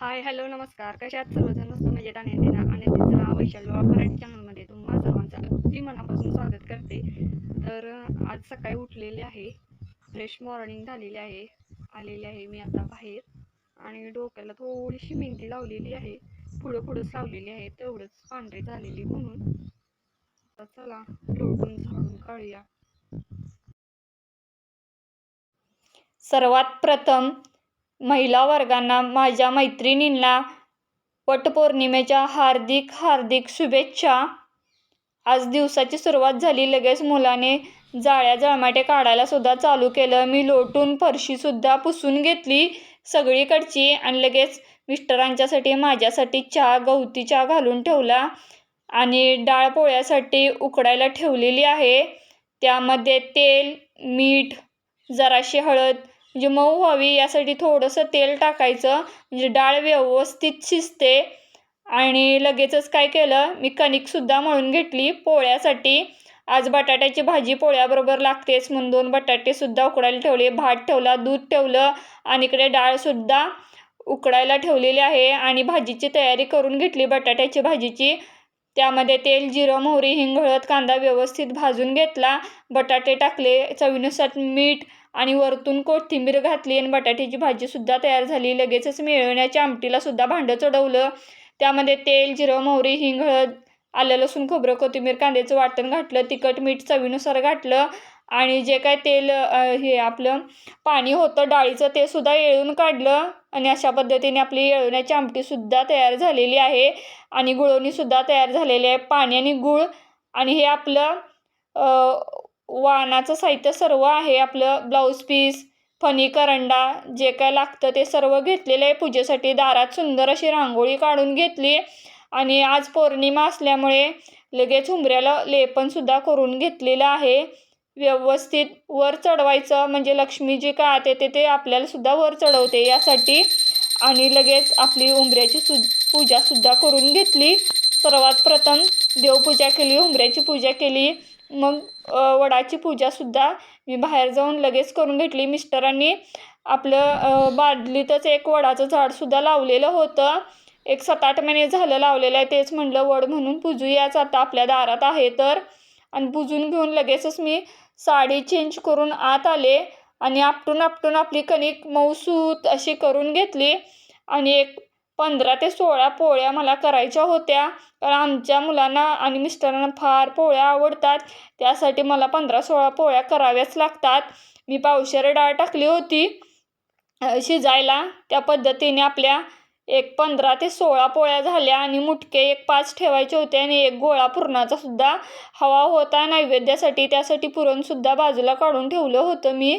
Hi hello नमस्कार. कशा आहात सर्वजण? मस्त मजेत आणि दिना आणि तिसरा वैशाली मराठी चॅनलमध्ये तुम्हा सर्वांचं अगदी मनापासून स्वागत करते. तर आज सकाळी उठलेले आहे. फ्रेश मॉर्निंग झालेली आहे. आलेली आहे मी आता बाहेर. आणि डोक्याला थोडीशी मेहंदी लावलेली आहे. पुढं पुढंच लावलेली आहे. तेवढंच पांढरी झालेली म्हणून. तर चला लोटून झाडून काढूया. सर्वात प्रथम महिला वर्गांना माझ्या मैत्रिणींना वटपौर्णिमेच्या हार्दिक हार्दिक शुभेच्छा. आज दिवसाची सुरुवात झाली. लगेच मुलाने जाळ्या जळमाटे काढायला सुद्धा चालू केलं. मी लोटून फरशीसुद्धा पुसून घेतली सगळीकडची आणि लगेच मिस्टरांच्यासाठी माझ्यासाठी चहा गवती चहा घालून ठेवला आणि डाळ पोळ्यासाठी उकडायला ठेवलेली आहे. त्यामध्ये तेल मीठ जराशी हळद म्हणजे मऊ व्हावी यासाठी थोडंसं तेल टाकायचं. म्हणजे डाळ व्यवस्थित शिजते. आणि लगेचच काय केलं? मी कणिकसुद्धा मळून घेतली पोळ्यासाठी. आज बटाट्याची भाजी पोळ्याबरोबर लागतेच म्हणून दोन बटाटेसुद्धा उकडायला ठेवले. भात ठेवला दूध ठेवलं आणि इकडे डाळसुद्धा उकडायला ठेवलेली आहे. आणि भाजीची तयारी करून घेतली बटाट्याची भाजीची. त्यामध्ये तेल जिरं मोहरी हिंग हळद कांदा व्यवस्थित भाजून घेतला. बटाटे टाकले. चवीनुसार मीठ आणि वरतून कोथिंबीर घातली आणि बटाट्याची भाजीसुद्धा तयार झाली. लगेचच मिळवण्याच्या आमटीला सुद्धा भांडं चढवलं. त्यामध्ये तेल जिरं मोहरी हिंग हळद आलं लसूण खोबरं कोथिंबीर कांद्याचं वाटण घातलं तिखट मीठ चवीनुसार घातलं आणि जे काय तेल हे आपलं पाणी होतं डाळीचं ते सुद्धा येळून काढलं आणि अशा पद्धतीने आपली येळवण्याची आमटीसुद्धा तयार झालेली आहे. आणि गुळवणीसुद्धा तयार झालेली आहे. पाणी आणि गूळ आणि हे आपलं वाहनाचं साहित्य सर्व आहे आपलं. ब्लाऊज पीस फणी करंडा जे काय लागतं ते सर्व घेतलेलं आहे. पूजेसाठी दारात सुंदर अशी रांगोळी काढून घेतली आणि आज पौर्णिमा असल्यामुळे लगेच उंबऱ्याला लेपनसुद्धा करून घेतलेलं आहे. व्यवस्थित वर चढवायचं म्हणजे लक्ष्मी जी काय आते ते ते आपल्याला सुद्धा वर चढवते यासाठी. आणि लगेच आपली उंबऱ्याची सु पूजासुद्धा करून घेतली. सर्वात प्रथम देवपूजा केली उंबऱ्याची पूजा केली. मग वडाची पूजासुद्धा मी बाहेर जाऊन लगेच करून घेतली. मिस्टरांनी आपलं बादलीतच एक वडाचं झाडसुद्धा लावलेलं होतं. एक सात आठ महिने झालं लावलेलं आहे. तेच म्हणलं वड म्हणून पूजूयाच आता आपल्या दारात आहे तर. आणि पूजून घेऊन लगेचच मी साडी चेंज करून आत आले आणि आपटून आपटून आपली कणिक मऊसूत अशी करून घेतली. आणि एक पंधरा ते सोळा पोळ्या मला करायच्या होत्या. कारण आमच्या मुलांना आणि मिस्टरांना फार पोळ्या आवडतात. त्यासाठी मला पंधरा सोळा पोळ्या कराव्याच लागतात. मी पावशेर डाळ टाकली होती शिजायला. त्या पद्धतीने आपल्या एक पंधरा ते सोळा पोळ्या झाल्या आणि मुटके एक पाच ठेवायचे होते आणि एक गोळा पुरणाचा सुद्धा हवा होता नैवेद्यासाठी. त्यासाठी पुरणसुद्धा बाजूला काढून ठेवलं होतं मी.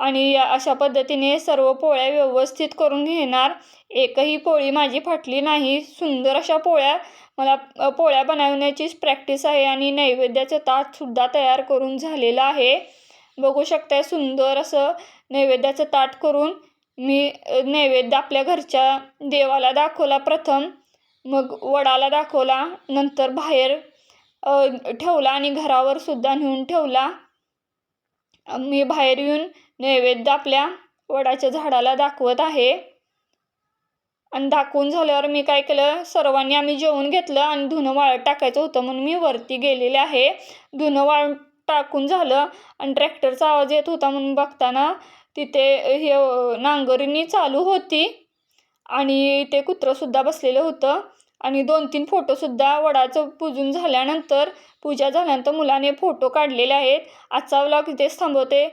आणि या- अशा पद्धतीने सर्व पोळ्या व्यवस्थित करून घेणार. एकही पोळी माझी फाटली नाही. सुंदर अशा पोळ्या मला पोळ्या बनवण्याचीच प्रॅक्टिस आहे आणि नैवेद्याचं ताटसुद्धा तयार करून झालेलं आहे. बघू शकताय सुंदर असं नैवेद्याचं ताट करून मी नैवेद्य आपल्या घरच्या देवाला दाखवला प्रथम. मग वडाला दाखवला नंतर बाहेर ठेवला आणि घरावर सुद्धा नेऊन ठेवला. मी बाहेर येऊन नैवेद्य आपल्या वडाच्या झाडाला दाखवत आहे. आणि दाखवून झाल्यावर मी काय केलं सर्वांनी आम्ही जेवून घेतलं आणि धुणं वाळत टाकायचं होतं म्हणून मी वरती गेलेले आहे. धुणं वाळून टाकून झालं आणि ट्रॅक्टरचा आवाज येत होता म्हणून बघताना तिथे हे नांगरणी चालू होती आणि ते कुत्रंसुद्धा बसलेलं होतं. आणि दोन तीन फोटोसुद्धा वडाचं पूजून झाल्यानंतर पूजा झाल्यानंतर मुलाने फोटो काढलेले आहेत. आजचा व्लॉग इथेच थांबवते.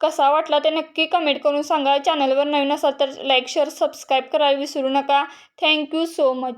कसा वाटला ते नक्की कमेंट करून सांगा. चॅनलवर नवीन असाल तर लाईक शेअर सबस्क्राईब करायला विसरू नका. Thank you so much